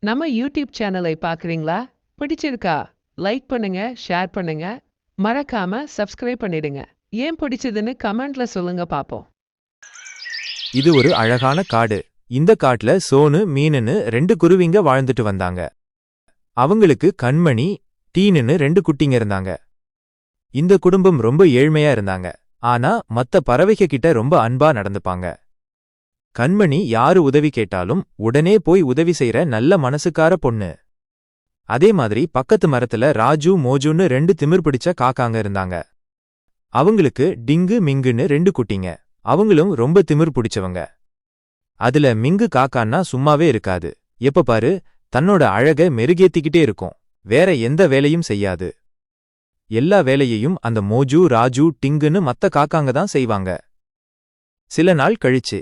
நம்ம யூடியூப் சேனலை பார்க்குறீங்களா? பிடிச்சிருக்கா? லைக் பண்ணுங்க ஷேர் பண்ணுங்க. மறக்காம சப்ஸ்கிரைப் பண்ணிடுங்க. ஏன் பிடிச்சதுன்னு கமெண்ட்ல சொல்லுங்க பாப்போம். இது ஒரு அழகான காடு. இந்த காட்டுல சோனு மீனுன்னு ரெண்டு குருவிங்க வாழ்ந்துட்டு வந்தாங்க. அவங்களுக்கு கண்மணி டீனுன்னு ரெண்டு குட்டிங்க இருந்தாங்க. இந்த குடும்பம் ரொம்ப ஏழ்மையா இருந்தாங்க. ஆனா மத்த பறவைக கிட்ட ரொம்ப அன்பா நடந்துப்பாங்க. கண்மணி யாரு உதவி கேட்டாலும் உடனே போய் உதவி செய்யற நல்ல மனசுக்கார பொண்ணு. அதே மாதிரி பக்கத்து மரத்துல ராஜு மோஜுன்னு ரெண்டு திமிர் பிடிச்ச காக்காங்க இருந்தாங்க. அவங்களுக்கு டிங்கு மிங்குன்னு ரெண்டு குட்டிங்க. அவங்களும் ரொம்ப திமிர் பிடிச்சவங்க. அதுல மிங்கு காக்கான்னா சும்மாவே இருக்காது. எப்ப பாரு தன்னோட அழக மெருகேத்திக்கிட்டே இருக்கும். வேற எந்த வேலையும் செய்யாது. எல்லா வேலையையும் அந்த மோஜு ராஜு டிங்குன்னு மத்த காக்காங்க தான் செய்வாங்க. சில நாள் கழிச்சு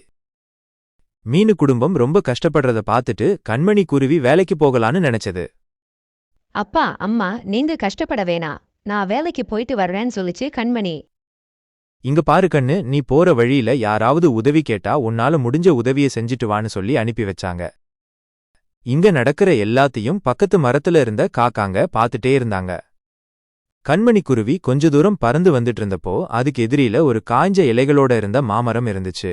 மீனு குடும்பம் ரொம்ப கஷ்டப்படுறத பார்த்துட்டு கண்மணி குருவி வேலைக்கு போகலான்னு நினைச்சது. அப்பா அம்மா நீங்க கஷ்டப்பட வேணாம் நான் வேலைக்கு போயிட்டு வர்றேன்னு சொல்லிச்சு கண்மணி. இங்க பாரு கண்ணு நீ போற வழியில யாராவது உதவி கேட்டா உன்னால முடிஞ்ச உதவிய செஞ்சுட்டு வான்னு சொல்லி அனுப்பி வச்சாங்க. இங்க நடக்கிற எல்லாத்தையும் பக்கத்து மரத்துல இருந்த காக்காங்க பாத்துட்டே இருந்தாங்க. கண்மணி குருவி கொஞ்ச தூரம் பறந்து வந்துட்டு இருந்தப்போ அதுக்கு எதிரில ஒரு காய்ஞ்ச இலைகளோட இருந்த மாமரம் இருந்துச்சு.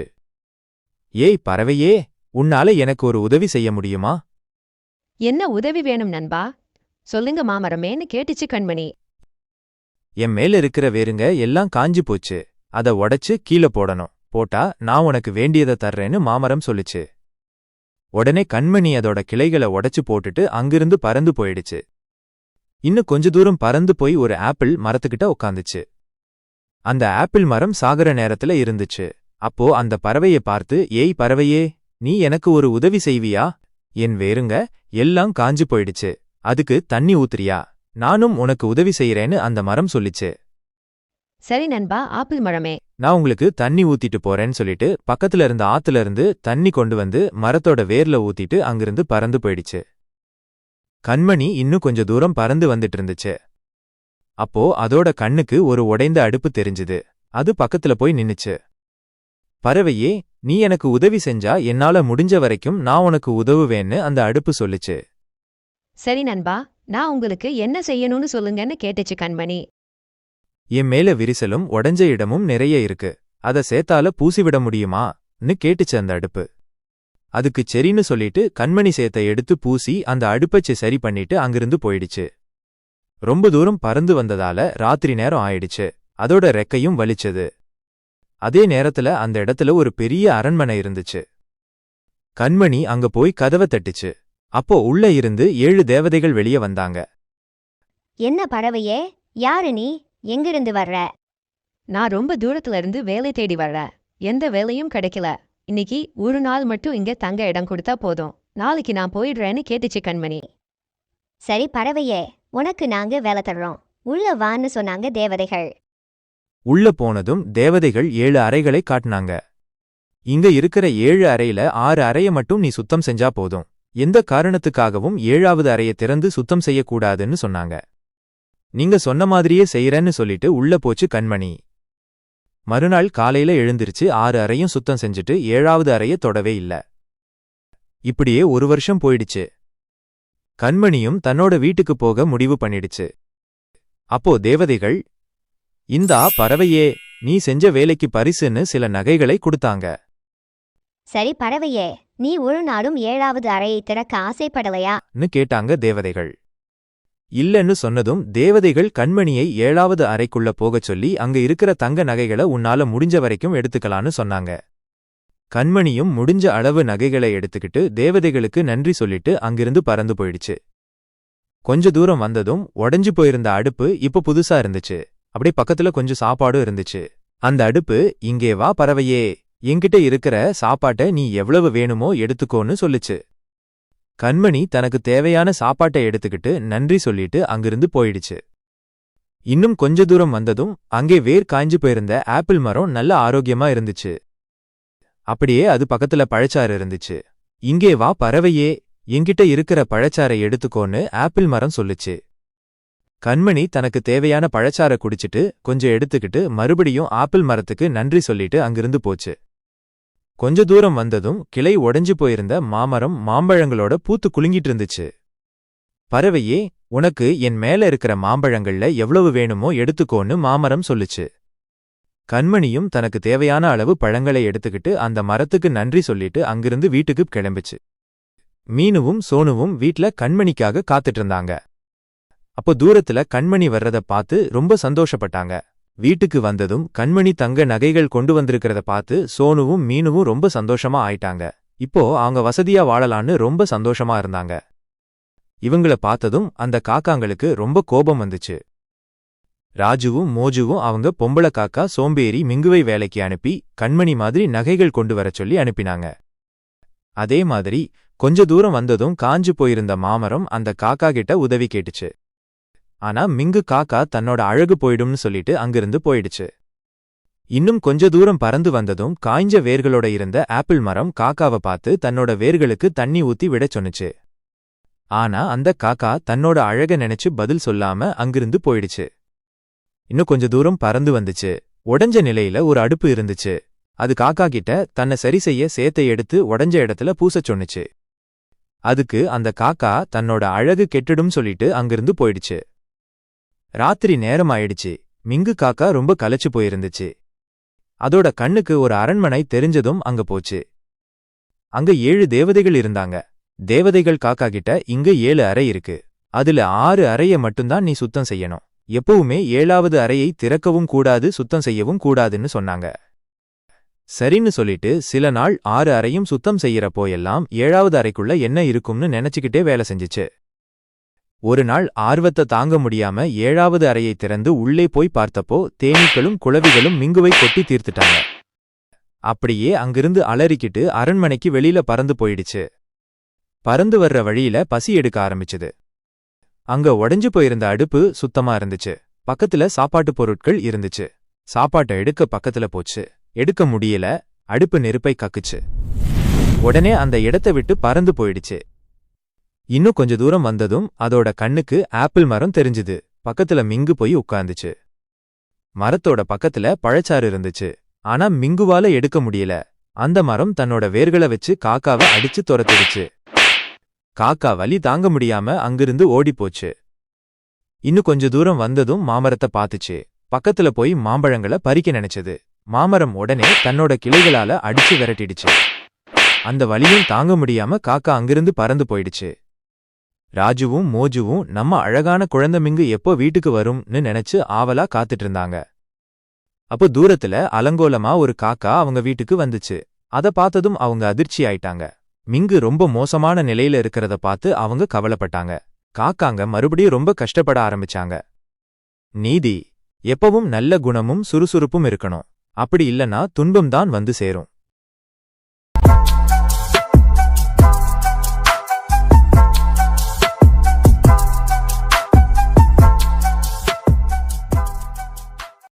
ஏய் பறவையே உன்னால எனக்கு ஒரு உதவி செய்ய முடியுமா? என்ன உதவி வேணும் நண்பா? சொல்லுங்க மாமரமேன்னு கேட்டுச்சு கண்மணி. என் மேல இருக்கிற வேருங்க எல்லாம் காஞ்சு போச்சு. அத உடைச்சு கீழே போடணும். போட்டா நான் உனக்கு வேண்டியதை தர்றேன்னு மாமரம் சொல்லுச்சு. உடனே கண்மணி அதோட கிளைகளை உடைச்சு போட்டுட்டு அங்கிருந்து பறந்து போயிடுச்சு. இன்னும் கொஞ்ச தூரம் பறந்து போய் ஒரு ஆப்பிள் மரத்துக்கிட்ட உட்காந்துச்சு அந்த ஆப்பிள் மரம் சாகர நேரத்துல இருந்துச்சு. அப்போ அந்த பறவைய பார்த்து ஏய் பறவையே நீ எனக்கு ஒரு உதவி செய்வியா? என் வேருங்க எல்லாம் காஞ்சு போயிடுச்சு. அதுக்கு தண்ணி ஊத்துறியா? நானும் உனக்கு உதவி செய்யறேன்னு அந்த மரம் சொல்லிச்சு. சரி நண்பா ஆப்பிள் மரமே. நான் உங்களுக்கு தண்ணி ஊத்திட்டு போறேன்னு சொல்லிட்டு பக்கத்துல இருந்த ஆத்துல இருந்து தண்ணி கொண்டு வந்து மரத்தோட வேர்ல ஊத்திட்டு அங்கிருந்து பறந்து போயிடுச்சு. கண்மணி இன்னும் கொஞ்ச தூரம் பறந்து வந்துட்டு இருந்துச்சு. அப்போ அதோட கண்ணுக்கு ஒரு உடைந்த அடுப்பு தெரிஞ்சுது. அது பக்கத்துல போய் நின்னுச்சு. பறவையே நீ எனக்கு உதவி செஞ்சா என்னால முடிஞ்ச வரைக்கும் நான் உனக்கு உதவுவேன்னு அந்த அடுப்பு சொல்லுச்சு. சரி நண்பா நான் உங்களுக்கு என்ன செய்யணும்னு சொல்லுங்கன்னு கேட்டுச்சு கண்மணி. என் மேல விரிசலும் உடைஞ்ச இடமும் நிறைய இருக்கு. அத சேத்தால பூசிவிட முடியுமான்னு கேட்டுச்சு அந்த அடுப்பு. அதுக்கு சரின்னு சொல்லிட்டு கண்மணி சேத்தை எடுத்து பூசி அந்த அடுப்பச்சு சரி பண்ணிட்டு அங்கிருந்து போயிடுச்சு. ரொம்ப தூரம் பறந்து வந்ததால ராத்திரி நேரம் ஆயிடுச்சு. அதோட ரெக்கையும் வலிச்சது. அதே நேரத்துல அந்த இடத்துல ஒரு பெரிய அரண்மனை இருந்துச்சு. கண்மணி அங்க போய் கதவை தட்டுச்சு. அப்போ உள்ள இருந்து ஏழு தேவதைகள் வெளியே வந்தாங்க. என்ன பறவையே யாரு நீ? எங்கிருந்து வர்ற? நான் ரொம்ப தூரத்துல இருந்து வேலை தேடி வர்றேன் எந்த வேலையும் கிடைக்கல. இன்னைக்கு ஒரு நாள் மட்டும் இங்க தங்க இடம் கொடுத்தா போதும். நாளைக்கு நான் போயிடுறேன்னு கேட்டுச்சு கண்மணி. சரி பறவையே உனக்கு நாங்க வேலை தர்றோம். உள்ள வான்னு சொன்னாங்க தேவதைகள். உள்ள போனதும் தேவதைகள் ஏழு அறைகளை காட்டினாங்க. இங்க இருக்கிற ஏழு அறையில ஆறு அறைய மட்டும் நீ சுத்தம் செஞ்சா போதும். எந்த காரணத்துக்காகவும் ஏழாவது அறைய திறந்து சுத்தம் செய்யக்கூடாதுன்னு சொன்னாங்க. நீங்க சொன்ன மாதிரியே செய்யறேன்னு சொல்லிட்டு உள்ள போச்சு கண்மணி. மறுநாள் காலையில எழுந்திருச்சு ஆறு அறையும் சுத்தம் செஞ்சுட்டு ஏழாவது அறைய தொடவே இல்ல. இப்படியே ஒரு வருஷம் போயிடுச்சு. கண்மணியும் தன்னோட வீட்டுக்கு போக முடிவு பண்ணிடுச்சு. அப்போ தேவதைகள் இந்தா பறவையே நீ செஞ்ச வேலைக்கு பரிசுன்னு சில நகைகளை கொடுத்தாங்க. சரி பறவையே நீ ஒரு நாளும் ஏழாவது அறையை திறக்க ஆசைப்படலையா? ன்னு கேட்டாங்க தேவதைகள். இல்லன்னு சொன்னதும் தேவதைகள் கண்மணியை ஏழாவது அறைக்குள்ள போகச் சொல்லி அங்க இருக்கிற தங்க நகைகளை உன்னால முடிஞ்ச வரைக்கும் எடுத்துக்கலான்னு சொன்னாங்க. கண்மணியும் முடிஞ்ச அளவு நகைகளை எடுத்துக்கிட்டு தேவதைகளுக்கு நன்றி சொல்லிட்டு அங்கிருந்து பறந்து போயிடுச்சு. கொஞ்ச தூரம் வந்ததும் உடைஞ்சு போயிருந்த அடுப்பு இப்ப புதுசா இருந்துச்சு. அப்படியே பக்கத்துல கொஞ்சம் சாப்பாடும் இருந்துச்சு. அந்த அடுப்பு இங்கே வா பறவையே என்கிட்ட இருக்கிற சாப்பாட்டை நீ எவ்வளவு வேணுமோ எடுத்துக்கோன்னு சொல்லுச்சு. கண்மணி தனக்கு தேவையான சாப்பாட்டை எடுத்துக்கிட்டு நன்றி சொல்லிட்டு அங்கிருந்து போயிடுச்சு. இன்னும் கொஞ்ச தூரம் வந்ததும் அங்கே வேர் காய்ஞ்சு போயிருந்த ஆப்பிள் மரம் நல்ல ஆரோக்கியமா இருந்துச்சு. அப்படியே அது பக்கத்துல பழச்சாறு இருந்துச்சு. இங்கே வா பறவையே என்கிட்ட இருக்கிற பழச்சாறை எடுத்துக்கோன்னு ஆப்பிள் மரம் சொல்லுச்சு. கண்மணி தனக்கு தேவையான பழச்சார குடிச்சிட்டு கொஞ்சம் எடுத்துக்கிட்டு மறுபடியும் ஆப்பிள் மரத்துக்கு நன்றி சொல்லிட்டு அங்கிருந்து போச்சு. கொஞ்ச தூரம் வந்ததும் கிளை உடைஞ்சு போயிருந்த மாமரம் மாம்பழங்களோட பூத்து குலுங்கிட்டு இருந்துச்சு. பறவையே உனக்கு என் மேல இருக்கிற மாம்பழங்கள்ல எவ்வளவு வேணுமோ எடுத்துக்கோன்னு மாமரம் சொல்லுச்சு. கண்மணியும் தனக்கு தேவையான அளவு பழங்களை எடுத்துக்கிட்டு அந்த மரத்துக்கு நன்றி சொல்லிட்டு அங்கிருந்து வீட்டுக்கு கிளம்பிச்சு. மீனுவும் சோனுவும் வீட்ல கண்மணிக்காக காத்துட்டு இருந்தாங்க. அப்போ தூரத்துல கண்மணி வர்றத பார்த்து ரொம்ப சந்தோஷப்பட்டாங்க. வீட்டுக்கு வந்ததும் கண்மணி தங்க நகைகள் கொண்டு வந்திருக்கிறத பார்த்து சோனுவும் மீனுவும் ரொம்ப சந்தோஷமா ஆயிட்டாங்க. இப்போ அவங்க வசதியா வாழலான்னு ரொம்ப சந்தோஷமா இருந்தாங்க. இவங்கள பார்த்ததும் அந்த காக்காங்களுக்கு ரொம்ப கோபம் வந்துச்சு. ராஜுவும் மோஜுவும் அவங்க பொம்பள காக்கா சோம்பேறி மிங்குவை வேலைக்கு அனுப்பி கண்மணி மாதிரி நகைகள் கொண்டு வரச் சொல்லி அனுப்பினாங்க. அதே மாதிரி கொஞ்ச தூரம் வந்ததும் காஞ்சு போயிருந்த மாமரம் அந்த காக்கா கிட்ட உதவி கேட்டுச்சு. ஆனா மிங்கு காக்கா தன்னோட அழகு போயிடும்னு சொல்லிட்டு அங்கிருந்து போயிடுச்சு. இன்னும் கொஞ்ச தூரம் பறந்து வந்ததும் காய்ஞ்ச வேர்களோட இருந்த ஆப்பிள் மரம் காக்காவை பார்த்து தன்னோட வேர்களுக்கு தண்ணி ஊத்தி விடச் சொன்னுச்சு. ஆனா அந்த காக்கா தன்னோட அழக நினைச்சு பதில் சொல்லாம அங்கிருந்து போயிடுச்சு. இன்னும் கொஞ்ச தூரம் பறந்து வந்துச்சு. உடஞ்ச நிலையில ஒரு அடுப்பு இருந்துச்சு. அது காக்கா கிட்ட தன்னை சரி செய்ய சேத்தை எடுத்து உடஞ்ச இடத்துல பூசச் சொன்னுச்சு. அதுக்கு அந்த காக்கா தன்னோட அழகு கெட்டுடும் சொல்லிட்டு அங்கிருந்து போயிடுச்சு. ராத்திரி நேரம் ஆயிடுச்சு மிங்கு காக்கா ரொம்ப கலைச்சு போயிருந்துச்சு. அதோட கண்ணுக்கு ஒரு அரண்மனை தெரிஞ்சதும் அங்க போச்சு. அங்க ஏழு தேவதைகள் இருந்தாங்க. தேவதைகள் காக்கா கிட்ட இங்க ஏழு அறை இருக்கு. அதுல ஆறு அறைய மட்டும்தான் நீ சுத்தம் செய்யணும். எப்பவுமே ஏழாவது அறையை திறக்கவும் கூடாது சுத்தம் செய்யவும் கூடாதுன்னு சொன்னாங்க. சரின்னு சொல்லிட்டு சில நாள் ஆறு அறையும் சுத்தம் செய்யறப்போ எல்லாம் ஏழாவது அறைக்குள்ள என்ன இருக்கும்னு நினைச்சுக்கிட்டே வேலை செஞ்சுச்சு. ஒரு நாள் ஆர்வத்தை தாங்க முடியாம ஏழாவது அறையை திறந்து உள்ளே போய் பார்த்தப்போ தேனீக்களும் குளவிகளும் மிங்குவை கொட்டி தீர்த்துட்டாங்க. அப்படியே அங்கிருந்து அலறிக்கிட்டு அரண்மனைக்கு வெளியில பறந்து போயிடுச்சு. பறந்து வர்ற வழியில பசி எடுக்க ஆரம்பிச்சது. அங்க உடஞ்சு போயிருந்த அடுப்பு சுத்தமா இருந்துச்சு. பக்கத்துல சாப்பாட்டு பொருட்கள் இருந்துச்சு. சாப்பாட்டை எடுக்க பக்கத்துல போச்சு. எடுக்க முடியல. அடுப்பு நெருப்பை கக்குச்சு. உடனே அந்த இடத்தை விட்டு பறந்து போயிடுச்சு. இன்னும் கொஞ்ச தூரம் வந்ததும் அதோட கண்ணுக்கு ஆப்பிள் மரம் தெரிஞ்சுது. பக்கத்துல மிங்கு போய் உட்கார்ந்துச்சு. மரத்தோட பக்கத்துல பழச்சாறு இருந்துச்சு. ஆனா மிங்குவால எடுக்க முடியல. அந்த மரம் தன்னோட வேர்களை வச்சு காக்காவை அடிச்சு துரத்திடுச்சு. காக்கா வலி தாங்க முடியாம அங்கிருந்து ஓடிப்போச்சு. இன்னும் கொஞ்ச தூரம் வந்ததும் மாமரத்தை பாத்துச்சு பக்கத்துல போய் மாம்பழங்களை பறிக்க நினைச்சது. மாமரம் உடனே தன்னோட கிளைகளால அடிச்சு விரட்டிடுச்சு. அந்த வலியும் தாங்க முடியாம காக்கா அங்கிருந்து பறந்து போயிடுச்சு. ராஜுவும் மோஜுவும் நம்ம அழகான குழந்தை மிங்கு எப்போ வீட்டுக்கு வரும்னு நினைச்சு ஆவலா காத்துட்டு இருந்தாங்க அப்போ தூரத்துல அலங்கோலமா ஒரு காக்கா அவங்க வீட்டுக்கு வந்துச்சு. அத பார்த்ததும் அவங்க அதிர்ச்சி ஆயிட்டாங்க. மிங்கு ரொம்ப மோசமான நிலையில இருக்கிறத பார்த்து அவங்க கவலைப்பட்டாங்க. காக்காங்க மறுபடியும் ரொம்ப கஷ்டப்பட ஆரம்பிச்சாங்க. நீதி எப்பவும் நல்ல குணமும் சுறுசுறுப்பும் இருக்கணும். அப்படி இல்லனா துன்பம்தான் வந்து சேரும்.